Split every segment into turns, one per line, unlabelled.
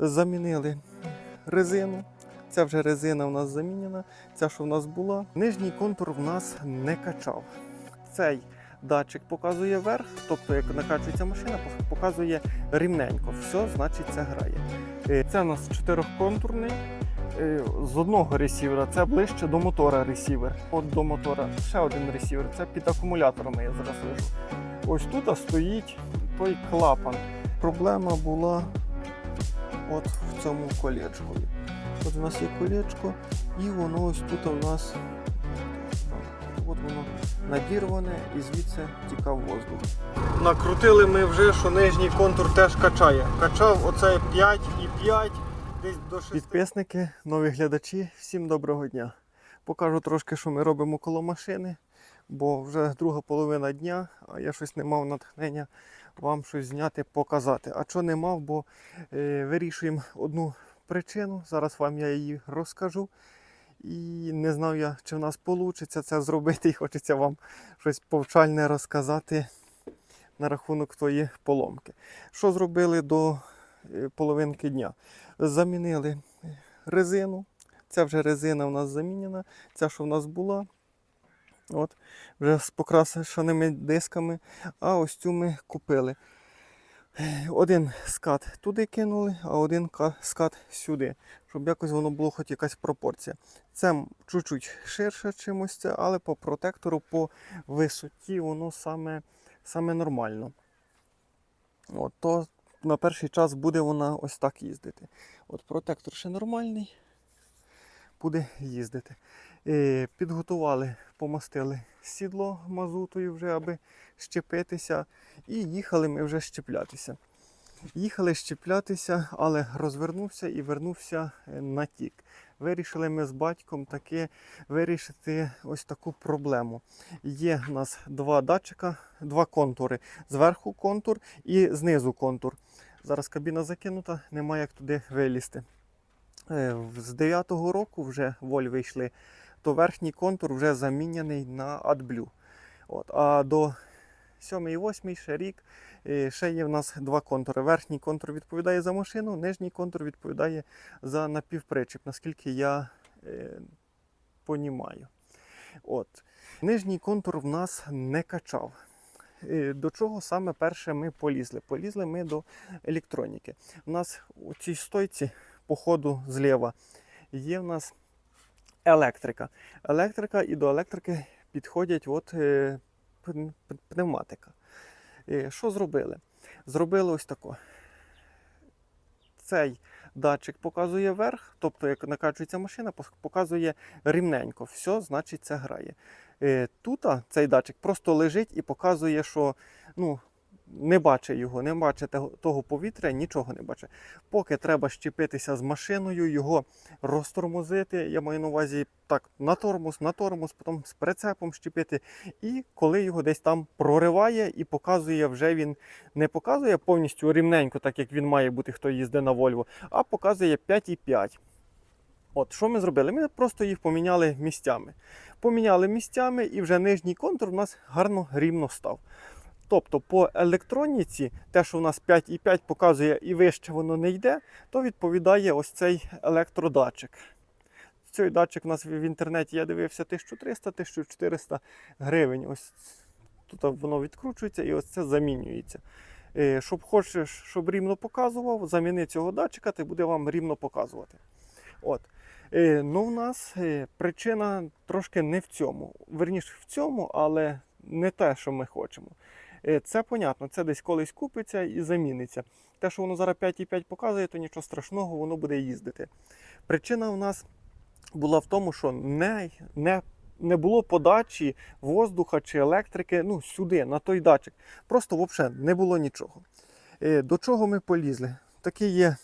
Замінили резину. Ця вже резина у нас замінена. Ця, що в нас була. Нижній контур в нас не качав. Цей датчик показує вверх, тобто як накачується машина, показує рівненько. Все, значить, це грає. Е, Це у нас чотирьохконтурний. Е, З одного ресівера це ближче до мотора ресівер. От до мотора ще один ресівер. Це під акумуляторами я зараз лежу. Ось тут стоїть той клапан. Проблема була от в цьому колечку. От у нас є колечко, і воно ось тут у нас от воно надірване і звідси тікав воздух. Накрутили ми вже, що нижній контур теж качає. Качав оце 5 і 5, десь до 6. Підписники, нові глядачі, всім доброго дня. Покажу трошки, що ми робимо коло машини, бо вже друга половина дня, а я щось не мав натхнення вам щось зняти, показати. А що не мав, бо е, вирішуємо одну причину. Зараз вам я її розкажу. І не знав я, чи в нас вийде це зробити, і хочеться вам щось повчальне розказати на рахунок тої поломки. Що зробили до е, половинки дня? Замінили резину. Ця вже резина у нас замінена. Ця, що в нас була, от, вже з покрашеними дисками. А ось цю ми купили. Один скат туди кинули, а один скат сюди, щоб якось воно було хоч якась пропорція. Це чуть-чуть ширше чимось але по протектору, по висоті воно саме, саме нормально. От, то на перший час буде вона ось так їздити. От протектор ще нормальний, буде їздити. Е, Підготували, помастили сідло мазутою вже, аби щепитися. І їхали ми вже щеплятися. Їхали щеплятися, але розвернувся і вернувся е, на тік. Вирішили ми з батьком таки вирішити ось таку проблему. Є в нас два датчика, два контури. Зверху контур і знизу контур. Зараз кабіна закинута, немає як туди вилізти. Е, З 9-го року вже воль вийшли, то верхній контур вже заміняний на AdBlue. От, а до 7 і 8 ще рік. е, Ще є в нас два контури. Верхній контур відповідає за машину, нижній контур відповідає за напівпричіп, наскільки я е, понімаю. От. Нижній контур в нас не качав. Е, До чого саме перше ми полізли? Полізли ми до електроніки. У нас у цій стойці, по ходу зліва, є в нас електрика. Електрика і до електрики підходять от, е, пневматика. Е, Що зробили? Зробили ось тако. Цей датчик показує вверх, тобто як накачується машина, показує рівненько. Все, значить, це грає. Е, Тут цей датчик просто лежить і показує, що ну, не бачить його, не бачить того- повітря, нічого не бачить. Поки треба щепитися з машиною, його розтормозити. Я маю на увазі так, на тормоз, на тормоз, потім з прицепом щепити. І коли його десь там прориває і показує, вже він не показує повністю рівненько, так як він має бути, хто їздить на Volvo, а показує 5,5. От, що ми зробили? Ми просто їх поміняли місцями. Поміняли місцями і вже нижній контур у нас гарно рівно став. Тобто по електроніці, те, що у нас 5,5 показує і вище воно не йде, то відповідає ось цей електродатчик. Цей датчик у нас в інтернеті я дивився 1300-1400 гривень. Ось тут воно відкручується і ось це замінюється. Е, Щоб хочеш, щоб рівно показував, заміни цього датчика, ти буде вам рівно показувати. От. Е, Ну, у нас е, причина трошки не в цьому. Верніше в цьому, але не те, що ми хочемо. Е, Це понятно, це десь колись купиться і заміниться. Те, що воно зараз 5,5 показує, то нічого страшного, воно буде їздити. Причина у нас була в тому, що не, не, не було подачі воздуха чи електрики ну, сюди, на той датчик. Просто взагалі не було нічого. Е, До чого ми полізли? Такий є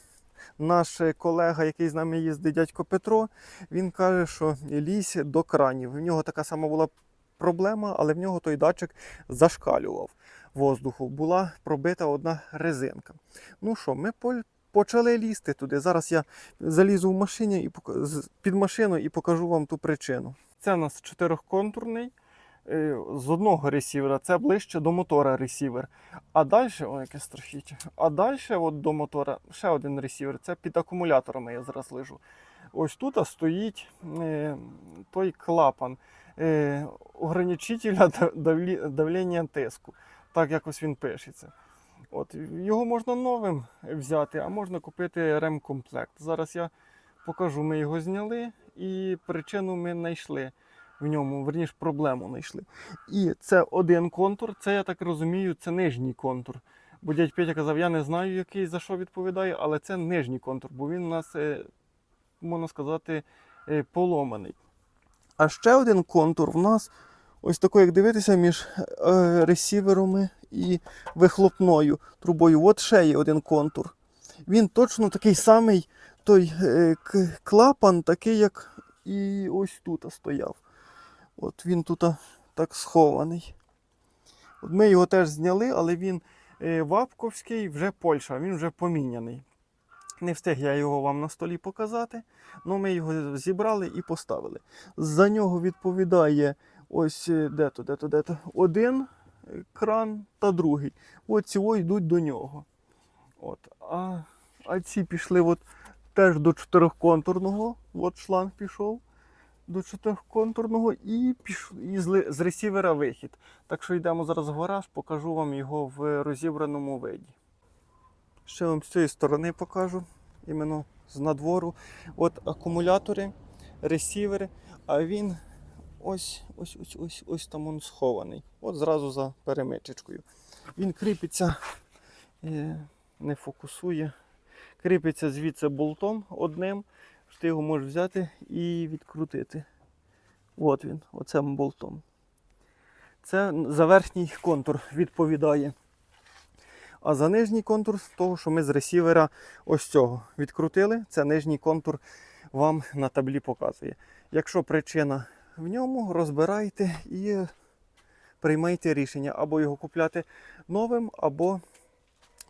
наш колега, який з нами їздить, дядько Петро. Він каже, що лізь до кранів. В нього така сама була проблема, але в нього той датчик зашкалював воздуху. Була пробита одна резинка. Ну що, ми почали лізти туди. Зараз я залізу в машині і під машину і покажу вам ту причину. Це у нас чотирьохконтурний. е, з одного ресівера, це ближче до мотора ресівер. А далі, о, яке страхіття. А далі от до мотора ще один ресівер. Це під акумуляторами я зараз лежу. Ось тут стоїть е, той клапан е, ограничителя давлення тиску. Так якось він пишеться. От, його можна новим взяти, а можна купити ремкомплект. Зараз я покажу, ми його зняли і причину ми знайшли в ньому, верніше проблему знайшли. І це один контур, це я так розумію, це нижній контур. Бо дядь Петя казав, я не знаю, який за що відповідає, але це нижній контур, бо він у нас, е, можна сказати, е, поломаний. А ще один контур в нас ось такий, як дивитися, між е, ресіверами і вихлопною трубою. От ще є один контур. Він точно такий самий, той е, клапан, такий, як і ось тут стояв. От він тут так схований. От ми його теж зняли, але він е, вапковський, вже Польща, він вже поміняний. Не встиг я його вам на столі показати, але ми його зібрали і поставили. За нього відповідає ось е, де-то, де-то, де-то, один кран та другий. От ці йдуть до нього. От. А, а ці пішли от теж до чотирьохконтурного. От шланг пішов до чотирьохконтурного і пішов і з, з ресівера вихід. Так що йдемо зараз в гараж, покажу вам його в розібраному виді. Ще вам з цієї сторони покажу, іменно з надвору. От акумулятори, ресівери, а він ось ось ось ось ось там он схований. От зразу за перемичечкою. Він кріпиться, е, не фокусує. Кріпиться звідси болтом одним. Ти його можеш взяти і відкрутити. От він, оцим болтом. Це за верхній контур відповідає. А за нижній контур з того, що ми з ресівера ось цього відкрутили, це нижній контур вам на таблі показує. Якщо причина в ньому, розбирайте і приймайте рішення або його купляти новим, або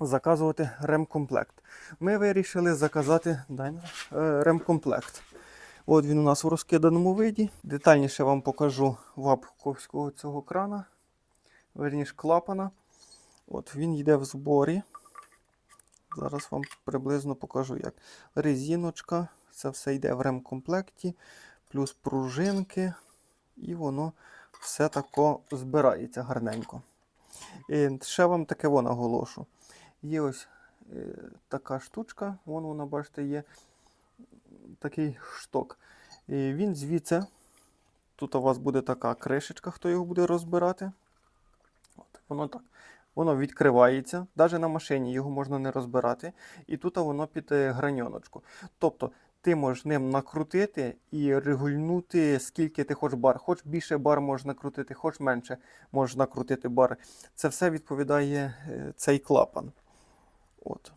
заказувати ремкомплект. Ми вирішили заказати е, ремкомплект. От він у нас у розкиданому виді. Детальніше вам покажу вапковського цього крана, верніше клапана. От він йде в зборі. Зараз вам приблизно покажу як. Резиночка, це все йде в ремкомплекті, плюс пружинки, і воно все тако збирається гарненько. І ще вам таке во наголошу. Є ось е, така штучка, вон вона, бачите, є такий шток. І він звідси, тут у вас буде така кришечка, хто його буде розбирати. От, воно так. Воно відкривається, навіть на машині його можна не розбирати. І тут воно під е, граньоночку. Тобто ти можеш ним накрутити і регульнути, скільки ти хочеш бар. Хоч більше бар можеш накрутити, хоч менше можеш накрутити бар. Це все відповідає е, цей клапан. От.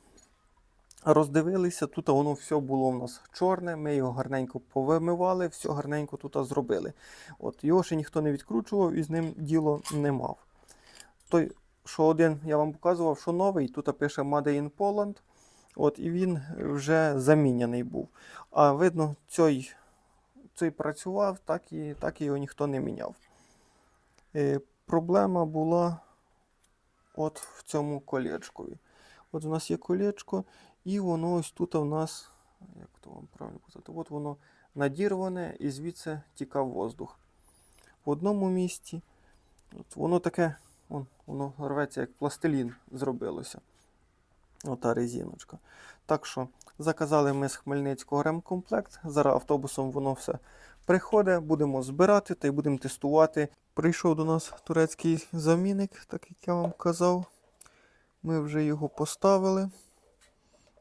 Роздивилися, тут воно все було у нас чорне, ми його гарненько повимивали, все гарненько тут зробили. От, його ще ніхто не відкручував і з ним діло не мав. Той, що один я вам показував, що новий, тут пише Made in Poland. От, і він вже заміняний був. А видно, цей, цей працював, так і, так його ніхто не міняв. Е, проблема була от в цьому колечкові. От у нас є колечко, і воно ось тут у нас, як то вам правильно казати, от воно надірване і звідси тікав воздух. В одному місці от воно таке, вон, воно рветься, як пластилін зробилося. Ота резиночка. Так що заказали ми з Хмельницького ремкомплект. Зараз автобусом воно все приходить, будемо збирати та й будемо тестувати. Прийшов до нас турецький замінник, так як я вам казав. Ми вже його поставили.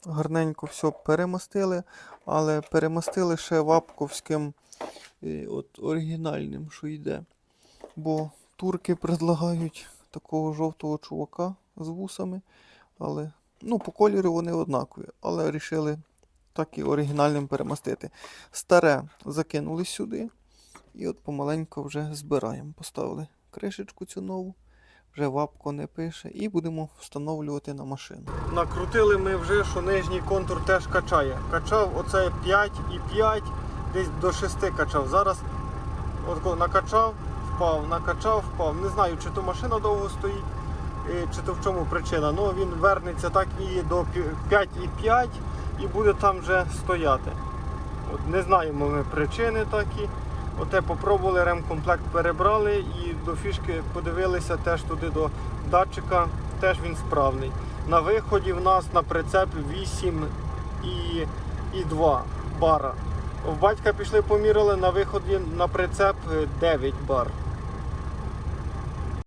Гарненько все перемастили, але перемастили ще вапковським е, от, оригінальним, що йде. Бо турки предлагають такого жовтого чувака з вусами. Але ну, по кольору вони однакові, але вирішили так і оригінальним перемастити. Старе закинули сюди. І от помаленько вже збираємо. Поставили кришечку цю нову, вже вапко не пише, і будемо встановлювати на машину. Накрутили ми вже, що нижній контур теж качає. Качав оце 5 і 5, десь до 6 качав. Зараз от накачав,
впав, накачав, впав. Не знаю, чи то машина довго стоїть, е, чи то в чому причина. Ну він вернеться так і до 5,5 і буде там вже стояти. От не знаємо ми причини такі. Оте попробували, ремкомплект перебрали і до фішки подивилися теж туди до датчика, теж він справний. На виході в нас на прицеп 8 і, і 2 бара. В батька пішли поміряли, на виході на прицеп е, 9 бар.